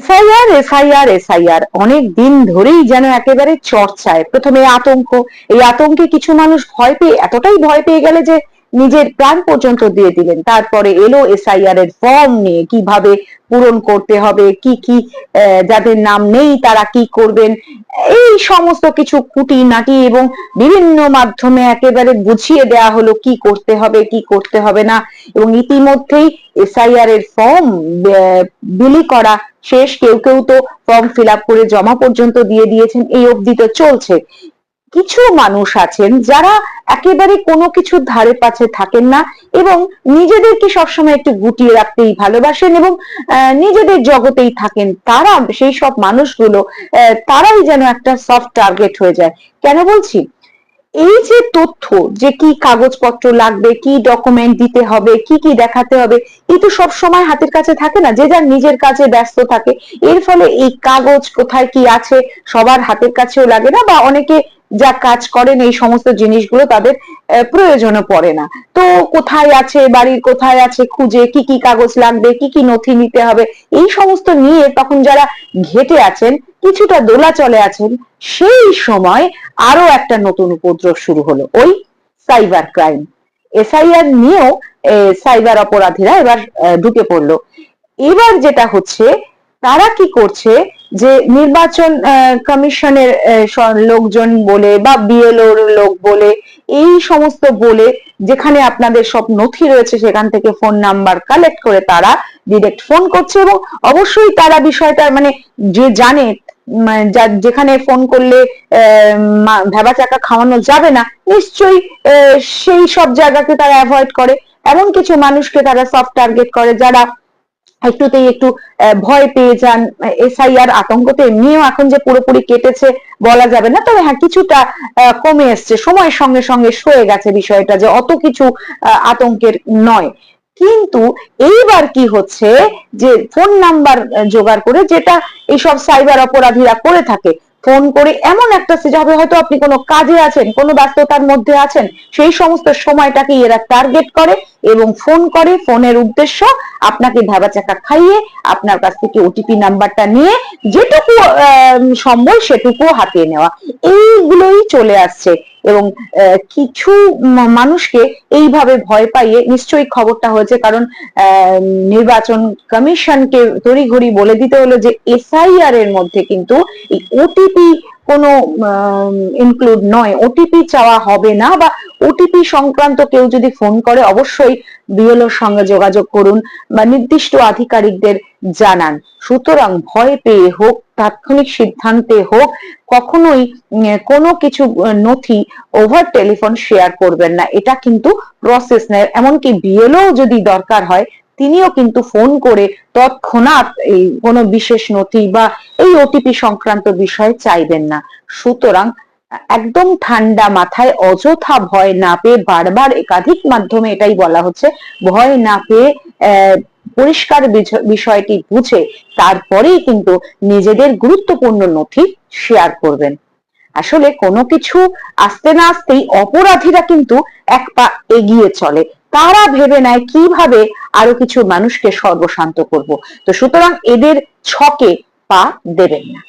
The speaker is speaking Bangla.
এসআইআর এসআইআর এসআইআর অনেক দিন ধরেই যেন একেবারে চর্চায়। প্রথমে আতঙ্ক। এই আতঙ্কে কিছু মানুষ ভয় পেয়ে, এতটাই ভয় পেয়ে গেলে যে নিজের প্রাণ পর্যন্ত দিয়ে দিলেন। তারপরে এলো এসআইআর এর ফর্ম নিয়ে কীভাবে পূরণ করতে হবে, কি কি যাদের নাম নেই তারা কি করবেন, এই সমস্ত কিছু খুঁটি নাটি এবং বিভিন্ন মাধ্যমে একেবারে বুঝিয়ে দেয়া হলো কি করতে হবে, কি করতে হবে না। এবং ইতিমধ্যেই এসআইআর এর ফর্ম বিলি করা শেষ। কেউ কেউ তো ফর্ম ফিল করে জমা পর্যন্ত দিয়ে দিয়েছেন। এই অবধি তো চলছে। কিছু মানুষ আছেন যারা একেবারে কোনো কিছুর ধারে পাশে থাকেন না এবং নিজেদেরকে সবসময় একটু গুটিয়ে রাখতেই ভালোবাসেন এবং নিজেদের জগতেই থাকেন। তারা, সেই সব মানুষগুলো তারাই যেন একটা সফট টার্গেট হয়ে যায়। কেন বলছি? এই যে তথ্য যে কি কাগজপত্র লাগবে, কি ডকুমেন্ট দিতে হবে, কি কি দেখাতে হবে এই তো সব সময় হাতের কাছে থাকে না। যে যার নিজের কাছে ব্যস্ত থাকে, এর ফলে এই কাগজ কোথায় কি আছে সবার হাতের কাছেও লাগে না বা অনেকে যা কাজ করেন, এই সমস্ত জিনিসগুলো তাদের প্রয়োজনও পড়ে না। তো কোথায় আছে, বাড়ির কোথায় আছে, খুঁজে কি কি কাগজ লাগবে, কি কি নথি নিতে হবে, এই সমস্ত নিয়ে তখন যারা ঘেটে আছেন, কিছুটা দোলাচলে আছেন, সেই সময় আরও একটা নতুন উপদ্রব শুরু হলো, ওই সাইবার ক্রাইম। এসআইআর নিয়েও সাইবার অপরাধীরা এবার ঢুকে পড়ল। এবার যেটা হচ্ছে, তারা কি করছে যে নির্বাচন কমিশনের লোকজন বলে বা বিএলওর লোক বলে, এই সমস্ত বলে যেখানে আপনাদের সব নথি রয়েছে, সেখান থেকে ফোন নাম্বার কালেক্ট করে তারা ডিরেক্ট ফোন করছে এবং অবশ্যই তারা বিষয়টা মানে যে জানে যেখানে ফোন করলে ভেবা চাকা খাওয়ানো যাবে না, নিশ্চয়ই সেই সব জায়গাকে তারা অ্যাভয়েড করে। এমন কিছু মানুষকে তারা সফট টার্গেট করে যারা একটুতেই একটু ভয় পেয়ে যান। এসআইআর আতঙ্ক তো এমনিও এখন যে পুরোপুরি কেটেছে বলা যাবে না। তবে হ্যাঁ কিছুটা কমে এসছে। সময়ের সঙ্গে সঙ্গে সয়ে গেছে বিষয়টা যে অত কিছু আতঙ্কের নয়। কিন্তু এইবার কি হচ্ছে যে ফোন নাম্বার জোগাড় করে যেটা এইসব সাইবার অপরাধীরা করে থাকে, ফোন করে এমন একটা যাবে হয়তো আপনি কোনো কাজে আছেন, কোনো ব্যস্ততার মধ্যে আছেন, সেই সমস্ত সময়টাকে এরা টার্গেট করে। এবং ফোন করে ফোনের উদ্দেশ্য আপনাকে ধাবা চাকা খাইয়ে আপনার কাছ থেকে ওটিপি নাম্বারটা নিয়ে যেটুকু সম্বল সেটুকু হাতিয়ে নেওয়া। এইগুলোই চলে আসছে এবং কিছু মানুষকে এইভাবে ভয় পাইয়ে নিশ্চয়ই খবরটা হয়েছে কারণ নির্বাচন কমিশনকে তড়িঘড়ি বলে দিতে হলো যে এসআইআর এর মধ্যে কিন্তু এই ওটিপি কোনো ইনক্লুড নয়। ওটিপি চাওয়া হবে না বা ওটিপি সংক্রান্ত কেউ যদি ফোন করে, অবশ্যই বিএলওর সঙ্গে যোগাযোগ করুন বা নির্দিষ্ট আধিকারিকদের জানান। সুতরাং ভয় পেয়ে হোক, তাৎক্ষণিক সিদ্ধান্তে হোক, কখনোই কোনো কিছু নথি ওভার টেলিফোন শেয়ার করবেন না। এটা কিন্তু প্রসেস নেয়। এমনকি বিএলও যদি দরকার হয় তিনিও কিন্তু ফোন করে তৎক্ষণাৎ এই কোনো বিশেষ নথি বা এই ওটিপি সংক্রান্ত বিষয়ে চাইবেন না। সুতরাং একদম ঠান্ডা মাথায় অযথা ভয় না পেয়ে বারবার একাধিক মাধ্যমে এটাই বলা হচ্ছে, ভয় না পেয়ে পরিষ্কার বিষ- বিষয়টি বুঝে তারপরেই কিন্তু নিজেদের গুরুত্বপূর্ণ নথি শেয়ার করবেন। আসলে কোনো কিছু আসতে না আসতেই অপরাধীরা কিন্তু এক পা এগিয়ে চলে। তারা ভেবে নেয় কীভাবে আরও কিছু মানুষকে সর্বশান্ত করব। তো সুতরাং এদের ছকে পা দেবেন না।